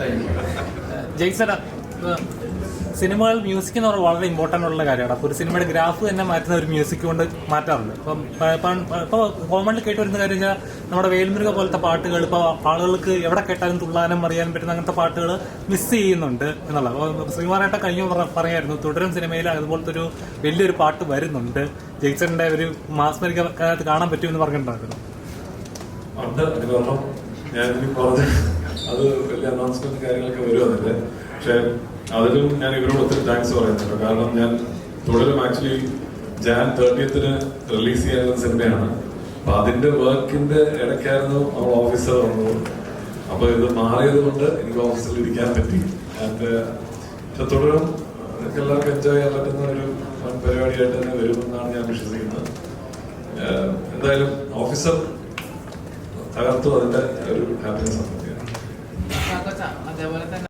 U സിനിമകൾ music എന്ന് പറഞ്ഞാൽ വളരെ ഇമ്പോർട്ടന്റ് ഉള്ള കാര്യമാണ്. അപ്പോൾ ഒരു സിനിമയുടെ ഗ്രാഫ് തന്നെ മാറ്റുന്ന ഒരു മ്യൂസിക് കൊണ്ട് മാറ്റാറുണ്ട്. ഇപ്പം ഇപ്പോൾ കോമണിൽ കേട്ട് വരുന്ന കാര്യം വെച്ചാൽ നമ്മുടെ വേൽമുരുക പോലത്തെ പാട്ടുകൾ ഇപ്പോൾ ആളുകൾക്ക് എവിടെ കേട്ടാലും തുള്ളാനും അറിയാനും പറ്റുന്ന അങ്ങനത്തെ പാട്ടുകൾ മിസ് ചെയ്യുന്നുണ്ട് എന്നുള്ളത്. അപ്പോൾ കഴിഞ്ഞു കഴിഞ്ഞ പറ- പറയായിരുന്നു തുടരും സിനിമയിൽ അതുപോലത്തെ ഒരു വലിയൊരു പാട്ട് വരുന്നുണ്ട്. ജയിച്ചറിന്റെ ഒരു മാസ്മരിക കാണാൻ പറ്റുമെന്ന് പറഞ്ഞിട്ടുണ്ടായിരുന്നു. അത് വലിയ അനൗൺസ്മെന്റ് കാര്യങ്ങളൊക്കെ വരും അതിന്റെ പക്ഷെ അതിലും ഞാൻ ഇവരോട് ഒത്തിരി താങ്ക്സ് പറയുന്നുണ്ട് കാരണം ഞാൻ തുടരും ആക്ച്വലി ജാൻ തേർട്ടിയത്തിന് റിലീസ് ചെയ്യാൻ സിനിമയാണ്. അപ്പൊ അതിന്റെ വർക്കിന്റെ ഇടയ്ക്കായിരുന്നു നമ്മൾ ഓഫീസർ വന്നത്. അപ്പൊ ഇത് മാറിയത് കൊണ്ട് എനിക്ക് ഓഫീസിൽ ഇരിക്കാൻ പറ്റി. ആൻഡ് പക്ഷെ തുടരും. എല്ലാവർക്കും എൻജോയ് ചെയ്യാൻ പറ്റുന്ന ഒരു പരിപാടിയായിട്ട് തന്നെ വരുമെന്നാണ് ഞാൻ വിശ്വസിക്കുന്നത്. എന്തായാലും ഓഫീസർ തകർത്തു അതിന്റെ ഒരു ഹാപ്പിനെസ് ആണ്. അതേപോലെ തന്നെ